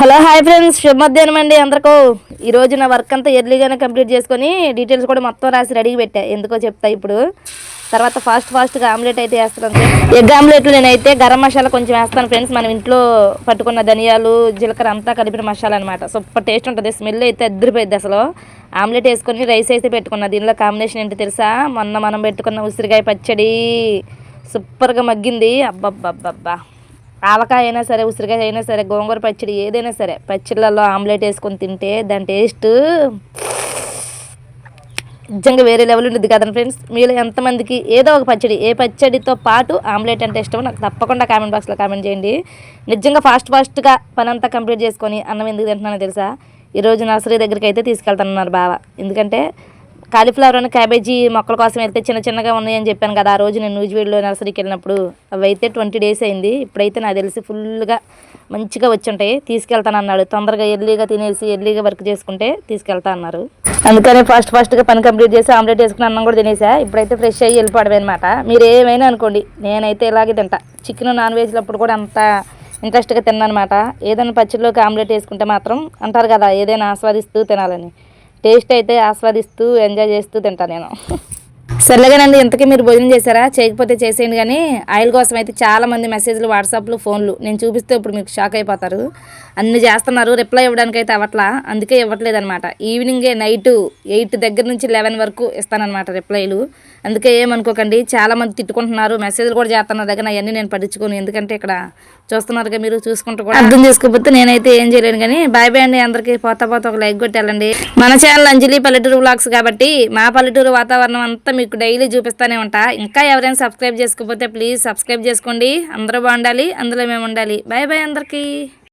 Hello hi friends. శుభ మధ్యాహ్నం అండి అందరికీ. ఈ నా వర్క్ అంతా ఎర్లీగానే కంప్లీట్ చేసుకొని డీటెయిల్స్ కూడా మొత్తం రాసి రెడీ పెట్టా. ఎందుకో చెప్తా ఇప్పుడు. తర్వాత ఫాస్ట్ ఫాస్ట్గా ఆమ్లెట్ అయితే వేస్తాను ఎగ్ ఆమ్లెట్లు నేనైతే గరం మసాలా కొంచెం వేస్తాను ఫ్రెండ్స్. మనం ఇంట్లో పట్టుకున్న ధనియాలు జీలకర్ర అంతా కలిపిన మసాలా అనమాట సూపర్ టేస్ట్ ఉంటుంది. స్మెల్ అయితే అద్దరిపోయింది అసలు. ఆమ్లెట్ వేసుకొని రైస్ అయితే పెట్టుకున్నా. దీనిలో కాంబినేషన్ ఏంటి తెలుసా? మొన్న మనం పెట్టుకున్న ఉసిరికాయ పచ్చడి సూపర్గా మగ్గింది. అబ్బబ్బబ్బబ్బా. ఆవకాయ అయినా సరే ఉసిరికాయ అయినా సరే గోంగూర పచ్చడి ఏదైనా సరే పచ్చళ్ళల్లో ఆమ్లెట్ వేసుకొని తింటే దాని టేస్ట్ నిజంగా వేరే లెవెల్ ఉండేది కదండి ఫ్రెండ్స్. మీరు ఎంతమందికి ఏదో ఒక పచ్చడి ఏ పచ్చడితో పాటు ఆమ్లెట్ అంటే ఇష్టమో నాకు తప్పకుండా కామెంట్ బాక్స్లో కామెంట్ చేయండి. నిజంగా ఫాస్ట్ ఫాస్ట్గా పనంతా కంప్లీట్ చేసుకొని అన్నం ఎందుకు తింటున్నానో తెలుసా? ఈరోజు నర్సరీ దగ్గరికి అయితే తీసుకెళ్తానన్నారు బావ. ఎందుకంటే కాలీఫ్లవర్ అని క్యాబేజీ మొక్కల కోసం వెళ్తే చిన్న చిన్నగా ఉన్నాయని చెప్పాను కదా ఆ రోజు నేను నూజివీడులో నర్సరీకి వెళ్ళినప్పుడు. అవి అయితే ట్వంటీ డేస్ అయింది. ఇప్పుడైతే నాకు తెలిసి ఫుల్గా మంచిగా వచ్చి ఉంటాయి తీసుకెళ్తాను అన్నాడు. తొందరగా ఎర్లీగా తినేసి ఎర్లీగా వర్క్ చేసుకుంటే తీసుకెళ్తా అన్నారు. అందుకనే ఫాస్ట్ ఫాస్ట్గా పని కంప్లీట్ చేసి ఆమ్లెట్ వేసుకుని అన్నం కూడా తినేసా. ఇప్పుడైతే ఫ్రెష్ అయ్యి వెళ్ళిపోవడమే అనమాట మీరు ఏమైనా అనుకోండి నేనైతే ఇలాగే తింటా. చికెన్ నాన్ వెజ్లప్పుడు కూడా అంత ఇంట్రెస్ట్గా తిన్నానమాట ఏదైనా పచ్చడిలోకి ఆమ్లెట్ వేసుకుంటే మాత్రం అంటారు కదా ఏదైనా ఆస్వాదిస్తూ తినాలని. టేస్ట్ అయితే ఆస్వాదిస్తూ ఎంజాయ్ చేస్తూ తింటాను నేను. సర్లేగానండి ఇంతకీ మీరు భోజనం చేశారా? చేయకపోతే చేసేయండి కానీ ఆయిల్ కోసం అయితే చాలా మంది మెసేజ్లు వాట్సాప్లు ఫోన్లు నేను చూపిస్తే ఇప్పుడు మీకు షాక్ అయిపోతారు. అన్ని చేస్తున్నారు రిప్లై ఇవ్వడానికి అయితే అవ్వట్లా? అందుకే ఇవ్వట్లేదు అనమాట ఈవినింగే నైట్ ఎయిట్ దగ్గర నుంచి లెవెన్ వరకు ఇస్తానమాట రిప్లైలు అందుకే ఏమనుకోకండి చాలా మంది తిట్టుకుంటున్నారు మెసేజ్లు కూడా చేస్తున్నారు దగ్గర అవన్నీ నేను పట్టించుకోను. ఎందుకంటే ఇక్కడ చూస్తున్నారుగా మీరు చూసుకుంటూ కూడా అర్థం చేసుకోకపోతే నేనైతే ఏం చేయలేను కానీ బాయ్ బాయ్ అండి అందరికీ పోతా పోతా ఒక లైక్ కొట్టాలండి మన ఛానల్ అంజలి పల్లెటూరు వ్లాగ్స్ కాబట్టి మా పల్లెటూరు వాతావరణం అంతా మీకు డైలీ చూపిస్తానే ఉంటా. ఇంకా ఎవరైనా సబ్స్క్రైబ్ చేసుకోకపోతే ప్లీజ్ సబ్స్క్రైబ్ చేసుకోండి. అందరూ బాగుండాలి అందులో మేము ఉండాలి. బాయ్ బాయ్ అందరికీ.